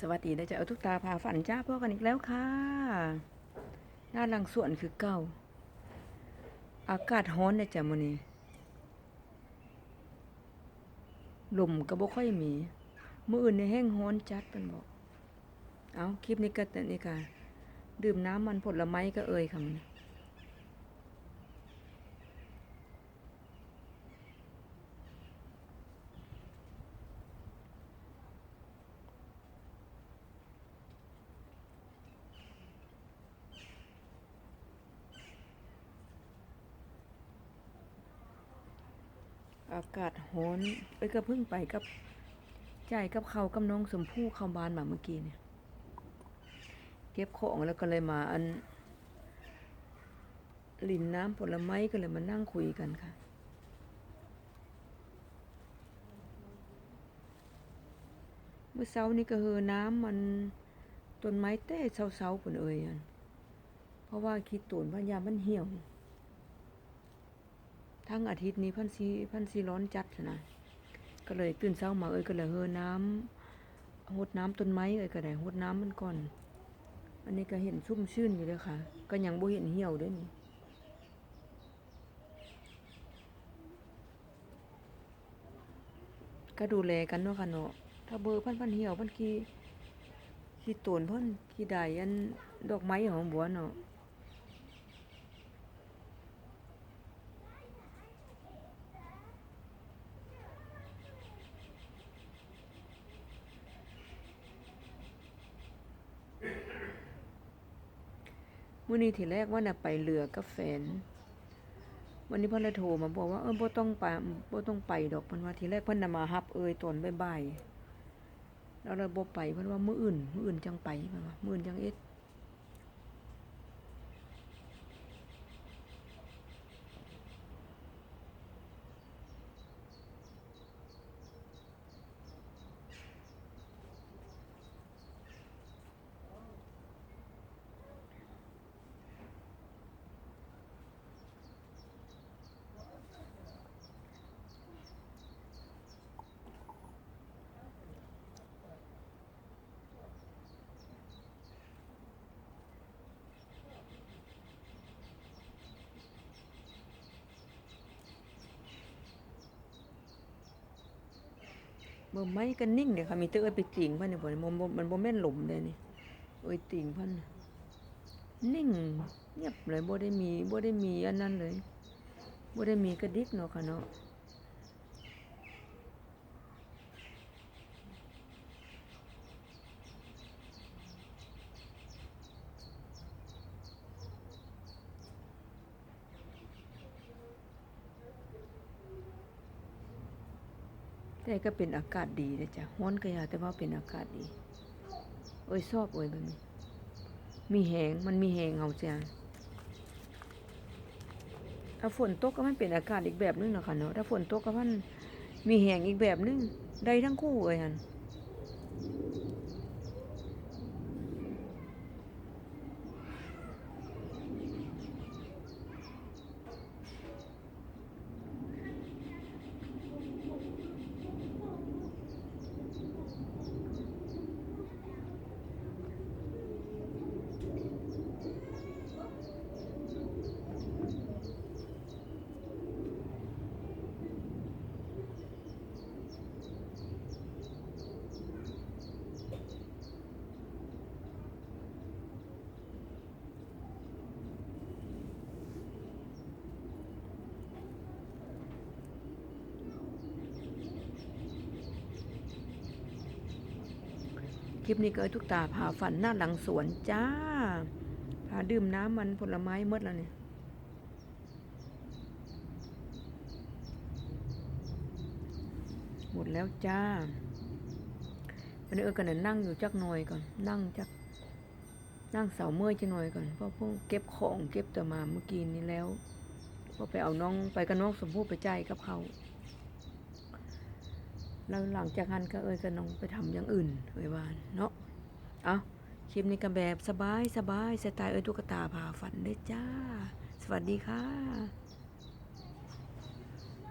สวัสดีนะจ๊ะเอาทุกตาพาฝันจ้าพ่อกันอีกแล้วค่ะงานหลังสวนคือเก่า อากาศร้อนนะจ๊ะมื้อนี้ลมก็บ่ค่อยมีมื้ออื่นนี่แห้งร้อนจัดเพิ่นบอก เอาคลิปนี้ก็แต่นี่ค่ะ ดื่มน้ำมันผลไม้ก็เอ่ยค่ะมัน อากาศร้อนเอ้ยก็เพิ่งไปกับใจกับเขากับน้องสมพู่เข้าบ้านมาเมื่อกี้เนี่ยเก็บของแล้วก็เลยมาอันลินน้ำผลไม้ก็เลยมานั่งคุยกันค่ะ เมื่อเช้านี้ก็เฮอน้ำมันต้นไม้เต้เช้าๆปุ่นเอ่ยเพราะว่าคิดตูนพยามันเหี่ยว ทั้งอาทิตย์นี้พันสีพันสีร้อนจัดนะก็เลยตื่นเช้ามาเอ้ยก็เลยเฮอน้ำหดน้ำต้นไม้เอ้ยก็ได้หดน้ำมันก่อน อันนี้ก็เห็นชุ่มชื่นอยู่เลยค่ะ ก็ยังบ่เห็นเหี่ยวด้วยนี่ก็ดูแลกันเนาะค่ะเนาะถ้าเบอร์พันพันเหี่ยวพันขี้ขี้ตูนพิ่นขี้ใดอันดอกไม้ของบัวเนาะ มื่อนี้ทีแรกว่าน่ะไปเรือกับแฟน วันนี้เพิ่นเลยโทรมาบอกว่าเออบ่ต้องไปบ่ต้องไปดอกเพิ่นว่าทีแรกเพิ่นน่ะมารับเอ่ยตอนบ่ายๆแล้วเราบ่ไปเพิ่นว่ามื้ออื่นมื้ออื่นจังไปเพิ่นว่ามื้ออื่นจังเอ็ด มื่อไม้ก็นิ่งเด้ค่ะมีเต่เอ้ยไปติ่งพันเนี่บ่มันบ่มันบ่แม่นหลุมเลยนี่เอ้ยติ่งพันน่ะนิ่งเงียบเลยบ่ได้มีบ่ได้มีอันนั้นเลยบ่ได้มีกระดิกเนาะค่ะเนาะ แต่ก็เป็นอากาศดีนะจ๊ะฮ้อนก็ยาแต่ว่าเป็นอากาศดี โอ้ยชอบโอ้ยแบบนี้มีแหงมันมีแหงเอาจ้ะถ้าฝนตกก็มันเป็นอากาศอีกแบบนึงนะค่ะเนาะถ้าฝนตกก็มันมีแหงอีกแบบนึงได้ทั้งคู่เอ้ยหั่น คลิปนี้ก็เอ้ยทุกตาพาฝันหน้าหลังสวนจ้า พาดื่มน้ำมันผลไม้หมดแล้วเนี่ยหมดแล้วจ้าวันนี้เออกันนะนั่งอยู่จักหน่อยก่อน นั่งจัก นั่งเสาเมื่อยจักหน่อยก่อน เพราะพวกเก็บของเก็บตัวมาเมื่อกี้นี้แล้วพอไปเอาน้องไปกับน้องสมพู่ไปใจกับเขา แล้วหลังจากนั้นก็เอ้ยก็น้องไปทำอย่างอื่นเอ้ยว่าเนาะเอาคลิปนี้ก็แบบสบายสบายสไตล์เอ้ยตุ๊กตาพาฝันได้จ้า สวัสดีค่ะ